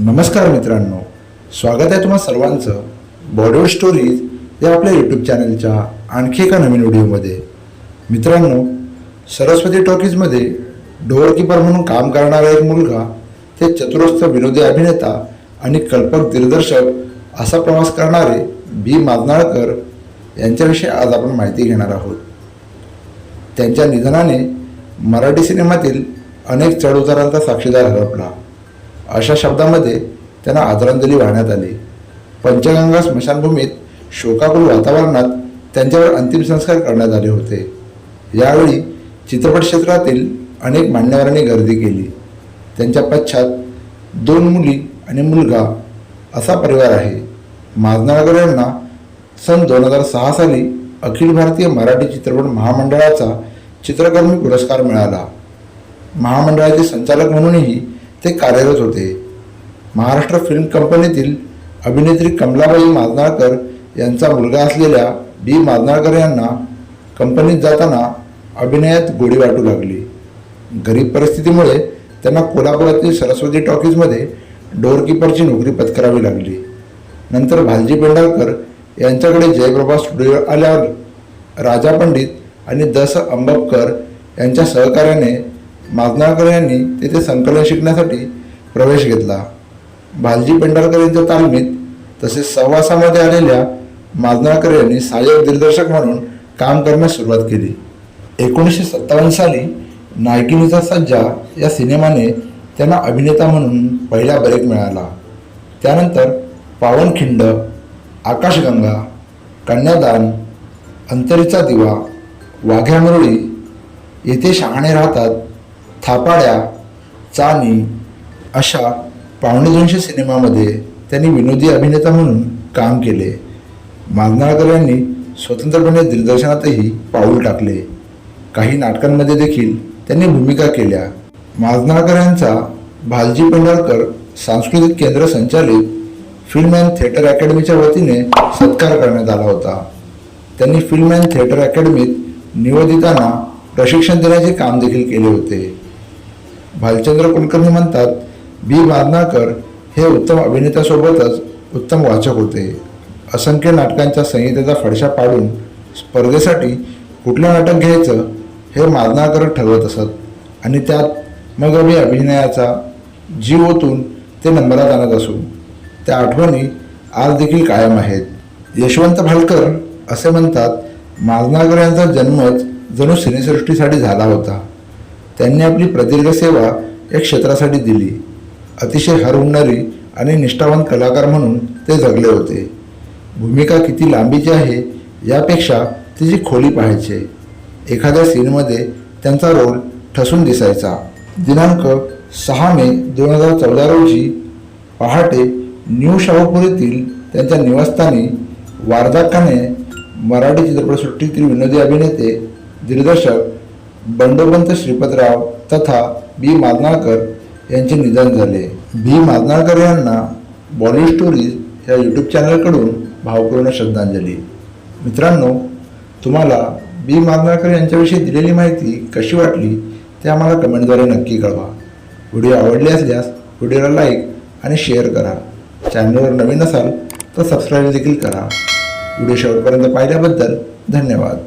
नमस्कार मित्रांनो स्वागत आहे तुम्हा सर्वांचं बॉलिवूड स्टोरीज या आपल्या यूट्यूब चॅनलच्या आणखी एका नवीन व्हिडिओमध्ये. मित्रांनो सरस्वती टॉकीजमध्ये डोअरकीपर म्हणून काम करणारा एक मुलगा ते चतुरस्थ विनोदी अभिनेता आणि कल्पक दिग्दर्शक असा प्रवास करणारे बी. माजनाळकर यांच्याविषयी आज आपण माहिती घेणार आहोत. त्यांच्या निधनाने मराठी सिनेमातील अनेक चढउतारांचा साक्षीदार हरपला. अशा शब्दामध्ये त्यांना आदरांजली वाहण्यात आली. पंचगंगा स्मशानभूमीत शोकाकुल वातावरणात त्यांच्यावर अंतिम संस्कार करण्यात आले होते. यावेळी चित्रपट क्षेत्रातील अनेक मान्यवरांनी गर्दी केली. त्यांच्या पश्चात दोन मुली आणि मुलगा असा परिवार आहे. माजनाळकर यांना सन दोन हजार सहा साली अखिल भारतीय मराठी चित्रपट महामंडळाचा चित्रकर्मी पुरस्कार मिळाला. महामंडळाचे संचालक म्हणूनही ते कार्यरत होते. महाराष्ट्र फिल्म कंपनीतील अभिनेत्री कमलाबाई माजनाळकर यांचा मुलगा असलेल्या बी माजनाळकर यांना कंपनीत जाताना अभिनयात गोडी वाटू लागली. गरीब परिस्थितीमुळे त्यांना कोल्हापुरातील सरस्वती टॉकीजमध्ये डोअरकीपरची नोकरी पत्करावी लागली. नंतर भालजी पेंढारकर यांच्याकडे जयप्रभा स्टुडिओ आल्यावर राजा पंडित आणि दस अंबाबकर यांच्या सहकार्याने माजनाळकर यांनी तेथे संकलन शिकण्यासाठी प्रवेश घेतला. भालजी पेंढारकर यांच्या तालमीत तसेच सहवासामध्ये आलेल्या माजनाळकर यांनी सहाय्यक दिग्दर्शक म्हणून काम करण्यास सुरुवात केली. एकोणीसशे सत्तावन्न साली नायकिनीचा सज्जा या सिनेमाने त्यांना अभिनेता म्हणून पहिला ब्रेक मिळाला. त्यानंतर पावनखिंड आकाशगंगा कन्यादान अंतरीचा दिवा वाघ्या मुरळी येथे शहाणे राहतात थापाड्या चानी अशा पावणे दोनशे सिनेमामध्ये त्यांनी विनोदी अभिनेता म्हणून काम केले. माजनाळकर यांनी स्वतंत्रपणे दिग्दर्शनातही पाऊल टाकले. काही नाटकांमध्ये देखील त्यांनी भूमिका केल्या. माजनाळकर यांचा भालजी पेंढारकर सांस्कृतिक केंद्र संचालित फिल्म अँड थिएटर अकॅडमीच्या वतीने सत्कार करण्यात आला होता. त्यांनी फिल्म अँड थिएटर अकॅडमीत निवेदितांना प्रशिक्षण देण्याचे काम देखील केले होते. भालचंद्र कुलकर्णी म्हणतात बी. वादनाकर हे उत्तम अभिनेत्यासोबतच उत्तम वाचक होते. असंख्य नाटकांच्या संहितेचा फडशा पाडून स्पर्धेसाठी कुठलं नाटक घ्यायचं हे माजनाकर ठरवत असत. आणि त्यात मग आम्ही अभिनयाचा जीव ओतून ते नंबरात आणत असू. त्या आठवणी आज देखील कायम आहेत. यशवंत भालकर असे म्हणतात माजनाकर यांचा जन्मच जणू सिनेसृष्टीसाठी झाला होता. त्यांनी आपली प्रदीर्घ सेवा या क्षेत्रासाठी दिली. अतिशय हरवणारी आणि निष्ठावान कलाकार म्हणून ते जगले होते. भूमिका किती लांबीची आहे यापेक्षा तिची खोली पाहायचे एखाद्या सीनमध्ये त्यांचा रोल ठसून दिसायचा. दिनांक सहा मे दोन हजार चौदा रोजी पहाटे न्यू शाहूपूर येथील त्यांच्या निवासस्थानी वारदाकाने मराठी चित्रपटसृष्टीतील विनोदी अभिनेते दिग्दर्शक बंडोपंत श्रीपतराव तथा बी. माजनाळकर यांचे निधन झाले. बी. माजनाळकर यांना बॉलिवूड स्टोरीज या यूट्यूब चॅनलकडून भावपूर्ण श्रद्धांजली. मित्रांनो तुम्हाला बी. माजनाळकर यांच्याविषयी दिलेली माहिती कशी वाटली ते आम्हाला कमेंटद्वारे नक्की कळवा. व्हिडिओ आवडले असल्यास व्हिडिओला लाईक आणि शेअर करा. चॅनलवर नवीन असाल तर सबस्क्राईब देखील करा. व्हिडिओ शेवटपर्यंत पाहिल्याबद्दल धन्यवाद.